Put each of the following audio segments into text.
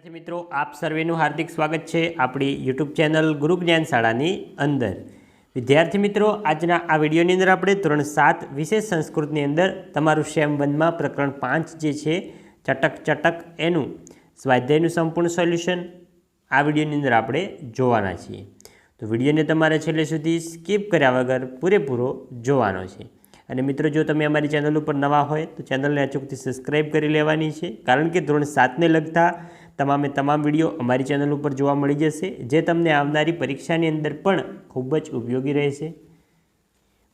વિદ્યાર્થી મિત્રો, આપ સર્વેનું હાર્દિક સ્વાગત છે આપણી યુટ્યુબ ચેનલ ગુરુ જ્ઞાન શાળાની અંદર. વિદ્યાર્થી મિત્રો, આજના આ વિડીયોની અંદર આપણે ધોરણ સાત વિશેષ સંસ્કૃતની અંદર તમારું શેમ વનમાં પ્રકરણ પાંચ જે છે, ચટક ચટક એનું સ્વાધ્યાયનું સંપૂર્ણ સોલ્યુશન આ વિડીયોની અંદર આપણે જોવાના છીએ. તો વિડીયોને તમારે છેલ્લે સુધી સ્કીપ કર્યા વગર પૂરેપૂરો જોવાનો છે. અને મિત્રો, જો તમે અમારી ચેનલ ઉપર નવા હોય તો ચેનલને અચૂકથી સબસ્ક્રાઈબ કરી લેવાની છે. કારણ કે ધોરણ સાતને લગતા તમામે તમામ વીડિયો અમારી ચેનલ ઉપર જોવા મળી જશે, જે તમને આવનારી પરીક્ષાની અંદર પણ ખૂબ જ ઉપયોગી રહેશે.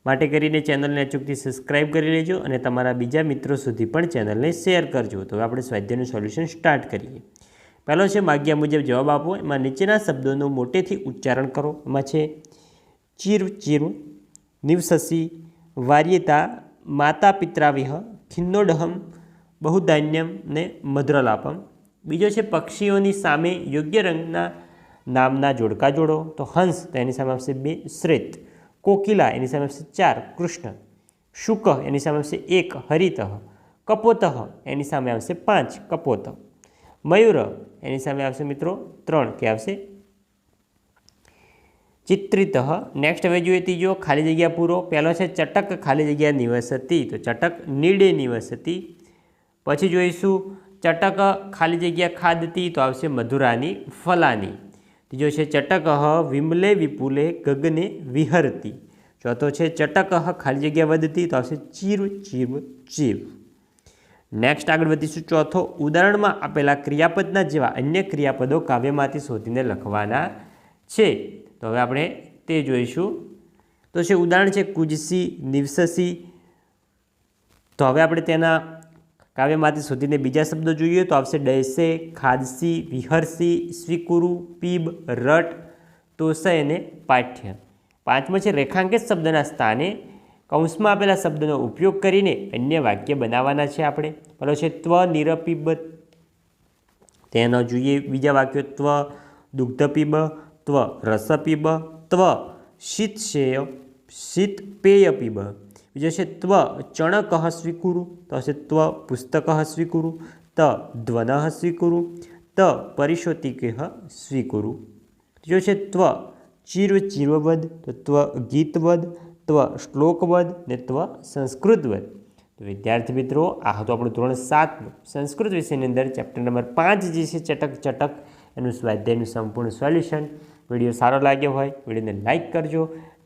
માટે કરીને ચેનલને અચૂકથી સબસ્ક્રાઈબ કરી લેજો અને તમારા બીજા મિત્રો સુધી પણ ચેનલને શેર કરજો. તો આપણે સ્વાધ્યાયનું સોલ્યુશન સ્ટાર્ટ કરીએ. પહેલો છે, માગ્યા મુજબ જવાબ આપો. એમાં નીચેના શબ્દોનું મોટેથી ઉચ્ચારણ કરો. એમાં છે, ચીર ચીર, નિવસસી, વાર્યતા, માતા પિત્રાવિહ, ખિન્નોડહમ, બહુધાન્યમ ને મધુરલાપમ. બીજો છે પક્ષીઓની સામે યોગ્ય રંગના નામના જોડકા જોડો. તો હંસ, તો એની સામે આવશે બે શ્રેત કોકિલા, એની સામે આવશે ચાર. કૃષ્ણ. શુક, એની સામે આવશે એક. હરિત. કપોતઃ, એની સામે આવશે પાંચ. કપોત. મયુર, એની સામે આવશે મિત્રો ત્રણ. કે આવશે? ચિત્રિત. નેક્સ્ટ હવે જોઈએ ત્રીજો. ખાલી જગ્યા પૂરો. પહેલો છે ચટક. ખાલી જગ્યા નિવસતી તો ચટક નીડે નિવસતી પછી જોઈશું ચટક ખાલી જગ્યા ખાદતી તો આવશે મધુરાની ફલાની ત્રીજો છે ચટક વિમલે વિપુલે ગગને વિહરતી ચોથો છે ચટક ખાલી જગ્યા વધતી તો આવશે ચીર ચીર ચીર નેક્સ્ટ આગળ વધીશું ચોથો ઉદાહરણમાં આપેલા ક્રિયાપદના જેવા અન્ય ક્રિયાપદો કાવ્યમાંથી શોધીને લખવાના છે. તો હવે આપણે તે જોઈશું. તો છે ઉદાહરણ છે કુજસી, નિવસસી. તો હવે આપણે તેના કાવ્યમાંથી શોધીને બીજા શબ્દો જોઈએ તો આવશે ડૈસે, ખાદસી, વિહરસી સ્વીકુરુ પીબ, રટ તોસય અને પાઠ્ય. પાંચમો છે રેખાંકિત શબ્દના સ્થાને કૌંસમાં આપેલા શબ્દનો ઉપયોગ કરીને અન્ય વાક્ય બનાવવાના છે આપણે. પેલો છે ત્વ, નિરપીબ. તેનો જોઈએ બીજા વાક્યો, ત્વ, દુગ્ધપીબ, ત્વ, રસપીબ, ત્વ, શીતશેય શીત પેય પીબ બીજો છે ત્વ ચણક સ્વીકુરુ, તો હશે ત્વ પુસ્તક સ્વીકુરુ, ત ધ્વન સ્વીકુરુ, ત પરિશોતિક સ્વીકુરુ. ત્રીજો છે ત્વ ચીર ચીરવદ તો ત્વ ગીતવદ, ત્વ શ્લોકવદ ને ત્વ સંસ્કૃતવદ. તો વિદ્યાર્થી મિત્રો, આ હતું આપણું ધોરણ સાતનું. સંસ્કૃત વિષયની અંદર ચેપ્ટર નંબર પાંચ જે છે ચટક ચટક, એનું સ્વાધ્યાયનું સંપૂર્ણ સોલ્યુશન વીડિયો સારો લાગ્યો હોય, વિડીયોને લાઇક કરજો.